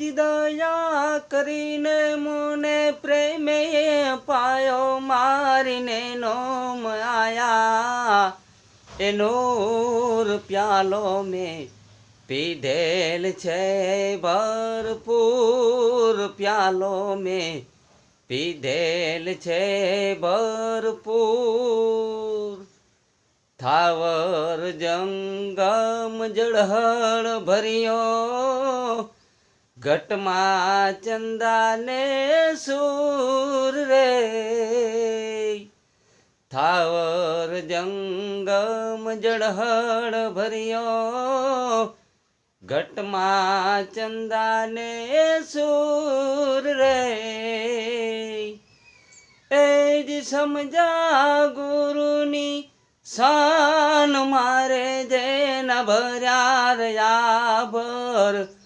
જ દયા કરીને મને પ્રેમે પાયો મારીને નોમ આયા. એનો પ્યાલો મેં પીધેલ છે, ભરપૂર પ્યાલો મેં પીધેલ છે, ભરપૂર. થાવર જંગમ જળહળ ભર્યો ઘટમાં ચંદાને સૂર રે. થાવર જંગમ જળહળ ભર્યો. ઘટમાં ચંદાને સૂર રે. એ જ સમજા ગુરુની શાન મારે જેના ભર્યા રહ્યા ભર.